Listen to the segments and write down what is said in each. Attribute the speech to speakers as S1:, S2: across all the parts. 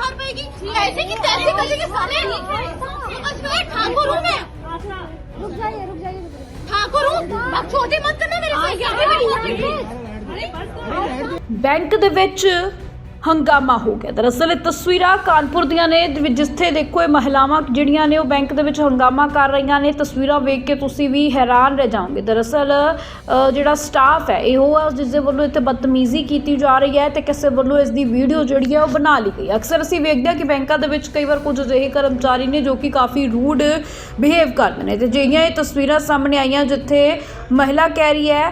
S1: सुधार पाएगी ऐसे की तैसे करेंगे साले अजमेर ठाकुर हूँ मैं
S2: रुक जाइए रुक जाइए रुक जाइए।
S1: ठाकुर हूँ अब छोटे मत करना मेरे से यहाँ पे भी
S3: ਬੈਂਕ ਦੇ ਵਿੱਚ ਹੰਗਾਮਾ ਹੋ ਗਿਆ। ਦਰਅਸਲ ਇਹ ਤਸਵੀਰਾਂ ਕਾਨਪੁਰ ਦੀਆਂ ਨੇ, ਦੇ ਜਿੱਥੇ ਦੇਖੋ ਇਹ ਮਹਿਲਾਵਾਂ ਜਿਹੜੀਆਂ ਨੇ, ਉਹ ਬੈਂਕ ਦੇ ਵਿੱਚ ਹੰਗਾਮਾ ਕਰ ਰਹੀਆਂ ਨੇ। ਤਸਵੀਰਾਂ ਵੇਖ ਕੇ ਤੁਸੀਂ ਵੀ ਹੈਰਾਨ ਰਹਿ ਜਾਓਗੇ। ਦਰਅਸਲ ਜਿਹੜਾ ਸਟਾਫ ਹੈ, ਇਹੋ ਆ ਜਿਸ ਦੇ ਵੱਲੋਂ ਇੱਥੇ ਬਦਤਮੀਜ਼ੀ ਕੀਤੀ ਜਾ ਰਹੀ ਹੈ ਤੇ ਕਿਸੇ ਵੱਲੋਂ ਇਸ ਦੀ ਵੀਡੀਓ ਜਿਹੜੀ ਹੈ ਉਹ ਬਣਾ ਲਈ ਗਈ ਅਕਸਰ ਅਸੀਂ ਵੇਖਦੇ ਹਾਂ ਕਿ ਬੈਂਕਾਂ ਦੇ ਵਿੱਚ ਕਈ ਵਾਰ ਕੁਝ ਅਜਿਹੇ ਕਰਮਚਾਰੀ ਨੇ ਜੋ ਕਿ ਕਾਫੀ ਰੂਡ ਬਿਹੇਵ ਕਰਦੇ ਨੇ ਤੇ ਜਿਹੀਆਂ ਇਹ ਤਸਵੀਰਾਂ ਸਾਹਮਣੇ ਆਈਆਂ, ਜਿੱਥੇ ਮਹਿਲਾ ਕਹਿ ਰਹੀ ਹੈ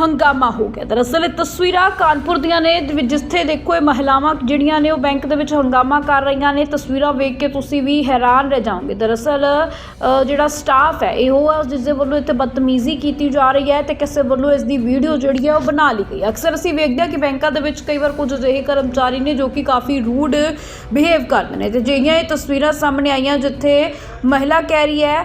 S3: ਹੰਗਾਮਾ ਹੋ ਗਿਆ। ਦਰਅਸਲ ਇਹ ਤਸਵੀਰਾਂ ਕਾਨਪੁਰ ਦੀਆਂ ਨੇ ਜਿੱਥੇ ਦੇਖੋ ਇਹ ਮਹਿਲਾਵਾਂ ਜਿਹੜੀਆਂ ਨੇ, ਉਹ ਬੈਂਕ ਦੇ ਵਿੱਚ ਹੰਗਾਮਾ ਕਰ ਰਹੀਆਂ ਨੇ। ਤਸਵੀਰਾਂ ਵੇਖ ਕੇ ਤੁਸੀਂ ਵੀ ਹੈਰਾਨ ਰਹਿ ਜਾਓਗੇ। ਦਰਅਸਲ ਜਿਹੜਾ ਸਟਾਫ ਹੈ, ਇਹੋ ਆ ਜਿਸ ਦੇ ਵੱਲੋਂ ਇੱਥੇ ਬਦਤਮੀਜ਼ੀ ਕੀਤੀ ਜਾ ਰਹੀ ਹੈ ਤੇ ਕਿਸੇ ਵੱਲੋਂ ਇਸ ਦੀ ਵੀਡੀਓ ਜਿਹੜੀ ਹੈ ਉਹ ਬਣਾ ਲਈ ਗਈ ਅਕਸਰ ਅਸੀਂ ਵੇਖਦੇ ਹਾਂ ਕਿ ਬੈਂਕਾਂ ਦੇ ਵਿੱਚ ਕਈ ਵਾਰ ਕੁਝ ਅਜਿਹੇ ਕਰਮਚਾਰੀ ਨੇ ਜੋ ਕਿ ਕਾਫੀ ਰੂਡ ਬਿਹੇਵ ਕਰਦੇ ਨੇ ਤੇ ਜਿਹੀਆਂ ਇਹ ਤਸਵੀਰਾਂ ਸਾਹਮਣੇ ਆਈਆਂ, ਜਿੱਥੇ ਮਹਿਲਾ ਕਹਿ ਰਹੀ ਹੈ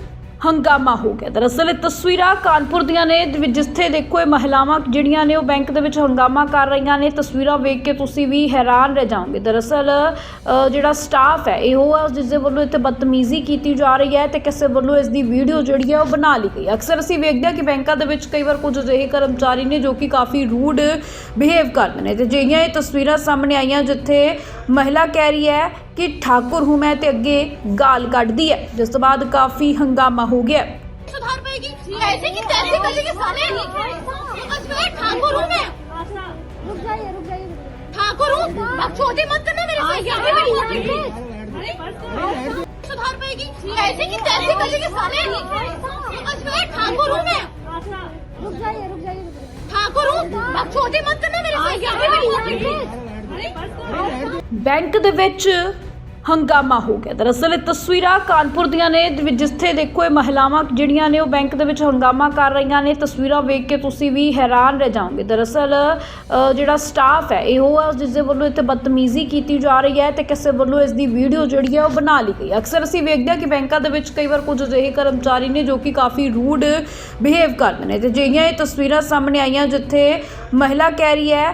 S3: ਹੰਗਾਮਾ ਹੋ ਗਿਆ। ਦਰਅਸਲ ਇਹ ਤਸਵੀਰਾਂ ਕਾਨਪੁਰ ਦੀਆਂ ਨੇ ਦੇ ਜਿੱਥੇ ਦੇਖੋ ਇਹ ਮਹਿਲਾਵਾਂ ਜਿਹੜੀਆਂ ਨੇ, ਉਹ ਬੈਂਕ ਦੇ ਵਿੱਚ ਹੰਗਾਮਾ ਕਰ ਰਹੀਆਂ ਨੇ। ਤਸਵੀਰਾਂ ਵੇਖ ਕੇ ਤੁਸੀਂ ਵੀ ਹੈਰਾਨ ਰਹਿ ਜਾਓਗੇ। ਦਰਅਸਲ ਜਿਹੜਾ ਸਟਾਫ ਹੈ, ਇਹੋ ਆ ਜਿਸ ਦੇ ਵੱਲੋਂ ਇੱਥੇ ਬਦਤਮੀਜ਼ੀ ਕੀਤੀ ਜਾ ਰਹੀ ਹੈ ਤੇ ਕਿਸੇ ਵੱਲੋਂ ਇਸ ਦੀ ਵੀਡੀਓ ਜਿਹੜੀ ਹੈ ਉਹ ਬਣਾ ਲਈ ਗਈ ਅਕਸਰ ਅਸੀਂ ਵੇਖਦੇ ਹਾਂ ਕਿ ਬੈਂਕਾਂ ਦੇ ਵਿੱਚ ਕਈ ਵਾਰ ਕੁਝ ਅਜਿਹੇ ਕਰਮਚਾਰੀ ਨੇ ਜੋ ਕਿ ਕਾਫੀ ਰੂਡ ਬਿਹੇਵ ਕਰਦੇ ਨੇ। ਤੇ ਜਿਹੀਆਂ ਇਹ ਤਸਵੀਰਾਂ ਸਾਹਮਣੇ ਆਈਆਂ, ਜਿੱਥੇ ਮਹਿਲਾ ਕਹਿ ਰਹੀ ਹੈ ਕਿ ਠਾਕੁਰ ਹੂੰ ਮੈਂ ਤੇ ਅੱਗੇ ਗਾਲ ਕੱਢਦੀ ਹੈ ਜਿਸ ਤੋਂ ਬਾਅਦ ਕਾਫੀ ਹੰਗਾਮਾ ਹੋ ਗਿਆ
S1: सुधार पाएगी ऐसे की तैसे करेंगे साले अजमेर ठाकुर हूँ मैं
S2: रुक जाइए रुक जाइए रुक जाइए।
S1: ठाकुर हूँ अब छोटे मत करना मेरे से यहाँ पे भी सुधार पाएगी ऐसे की तैसे करेंगे साले अजमेर ठाकुर हूँ मैं
S2: रुक जाइए रुक जाइए रुक जाइए।
S1: ठाकुर हूँ अब छोटे मत करना मेरे से यहाँ पे भी
S3: ਬੈਂਕ ਦੇ ਵਿੱਚ ਹੰਗਾਮਾ ਹੋ ਗਿਆ। ਦਰਅਸਲ, ਇਹ ਤਸਵੀਰਾਂ ਕਾਨਪੁਰ ਦੀਆਂ ਨੇ, ਦੇ ਜਿੱਥੇ ਦੇਖੋ ਇਹ ਮਹਿਲਾਵਾਂ ਜਿਹੜੀਆਂ ਨੇ, ਉਹ ਬੈਂਕ ਦੇ ਵਿੱਚ ਹੰਗਾਮਾ ਕਰ ਰਹੀਆਂ ਨੇ। ਤਸਵੀਰਾਂ ਵੇਖ ਕੇ ਤੁਸੀਂ ਵੀ ਹੈਰਾਨ ਰਹਿ ਜਾਓਗੇ। ਦਰਅਸਲ ਜਿਹੜਾ ਸਟਾਫ ਹੈ, ਇਹੋ ਆ ਜਿਸ ਦੇ ਵੱਲੋਂ ਇੱਥੇ ਬਦਤਮੀਜ਼ੀ ਕੀਤੀ ਜਾ ਰਹੀ ਹੈ ਤੇ ਕਿਸੇ ਵੱਲੋਂ ਇਸ ਦੀ ਵੀਡੀਓ ਜਿਹੜੀ ਹੈ, ਉਹ ਬਣਾ ਲਈ ਗਈ ਅਕਸਰ ਅਸੀਂ ਵੇਖਦੇ ਹਾਂ ਕਿ ਬੈਂਕਾਂ ਦੇ ਵਿੱਚ ਕਈ ਵਾਰ ਕੁਝ ਅਜਿਹੇ ਕਰਮਚਾਰੀ ਨੇ, ਜੋ ਕਿ ਕਾਫੀ ਰੂਡ ਬਿਹੇਵ ਕਰਦੇ ਨੇ। ਤੇ ਜਿਹੀਆਂ ਇਹ ਤਸਵੀਰਾਂ ਸਾਹਮਣੇ ਆਈਆਂ, ਜਿੱਥੇ ਮਹਿਲਾ ਕਹਿ ਰਹੀ ਹੈ